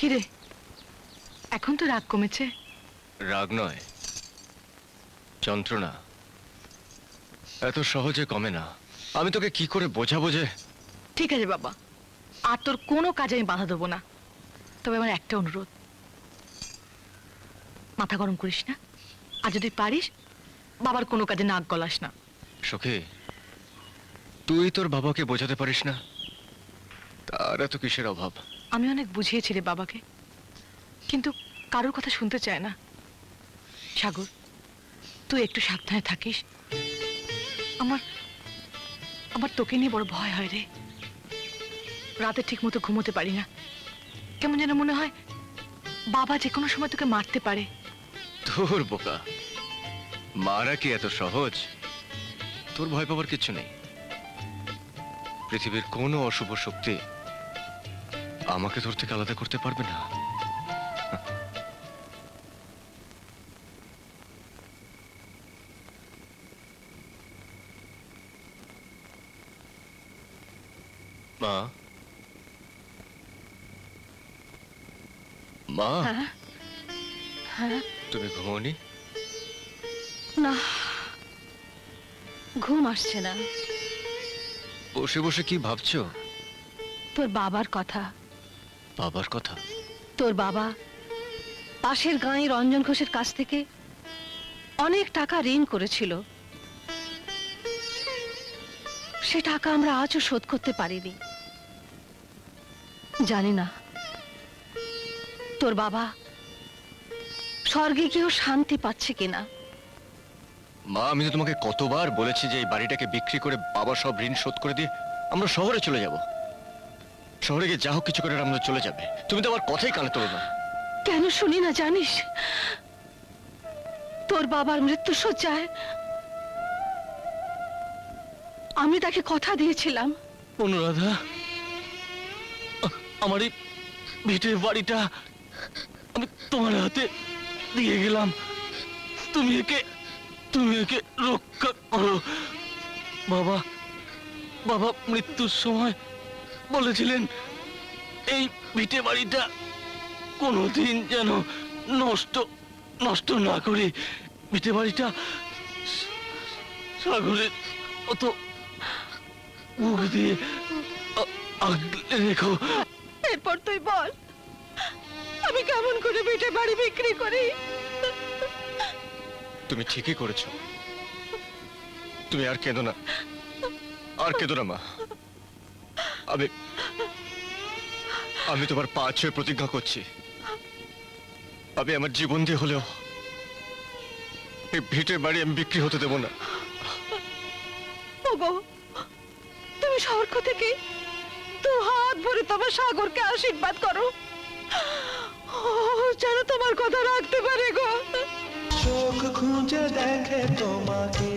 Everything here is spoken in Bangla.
কিরে? এখন তো রাগ কমেছে। রাগ নয়। যন্ত্রণা। এত সহজে কমে না। আমি তোকে কি করে বোঝাবো যে ঠিক আছে বাবা। আর তোর কোনো কাজে আমি বাধা দেবো না। তবে আমার একটা অনুরোধ। মাথা গরম করিস না। আর যদি পারিস বাবার কোনো কাজে নাক গলাস না। সখী তুই তোর বাবাকে বোঝাতে পারিস না। তার এত কিসের অভাব? আমি অনেক বুঝিয়েছি রে বাবাকে। কিন্তু কারোর কথা শুনতে চায় না। সাগর, তুই একটু সাবধানে থাকিস। আমার আমার তোকে নিয়ে বড় ভয় হয় রে। রাতে ঠিক মতো ঘুমোতে পারি না। কেমন যেন মনে হয় বাবা যে কোনো সময় তোকে মারতে পারে। তোর বোকা। মারা কি এত সহজ? তোর ভয় পাবার কিছু নেই। পৃথিবীর কোনো অশুভ শক্তি আমাকে তোর থেকে আলাদা করতে পারবে না। মা? মা? হ্যাঁ? হ্যাঁ? তুমি ঘুমোনি? না। ঘুম আসছে না। বসে বসে কি ভাবছ? তোর বাবার কথা। বাবার কথা? তোর বাবা পাশের গাঁয়ে রঞ্জন ঘোষের কাছ থেকে অনেক টাকা ঋণ করেছিল। সে টাকা আমরা আজও শোধ করতে পারিনি। জানি না তোর বাবা স্বর্গে গিয়েও শান্তি পাচ্ছে কিনা। মা আমি তো তোমাকে কতবার বলেছি যে এই বাড়িটাকে বিক্রি করে বাবা সব ঋণ শোধ করে দিয়ে আমরা শহরে চলে যাব। শহরে গিয়ে যা হোক কিছু করে আমরা চলে যাবে। তুমি তো আমার কথাই কানে তোলো না। কেন শুনি না জানিস? তোর বাবার মৃত্যু শয্যায় আমি তাকে কথা দিয়েছিলাম। অনুরাধা আমার এই ভিটের বাড়িটা আমি তোমার হাতে দিয়ে গেলাম। তুমি একে তুমি একে রক্ষা করো। বাবা বাবা মৃত্যুর সময় বলেছিলেন এই ভিটে বাড়িটা কোনোদিন যেন নষ্ট নষ্ট না করে। ভিটে বাড়িটা সাগরের অত মুখ দিয়ে আগলে রেখো। এরপর তুই বল আমি কেমন করে বেটে বাড়ি বিক্রি করি? তুমি ঠিকই করেছ। তুমি আর কেঁদো না। আর কেঁদো না মা। আমি আমি তোমার পা ছুঁয়ে প্রতিজ্ঞা করছি। আমি আমার জীবন দিয়ে হলেও এই ভিটের বাড়ি আমি বিক্রি হতে দেবো না। ওগো তুমি সর্ক থেকে দু হাত ভরে তোমার সাগরকে আশীর্বাদ করো। ও যেন তোমার কথা রাখতে পারে গো। চোখ খুঁজে দেখে তোমাকে।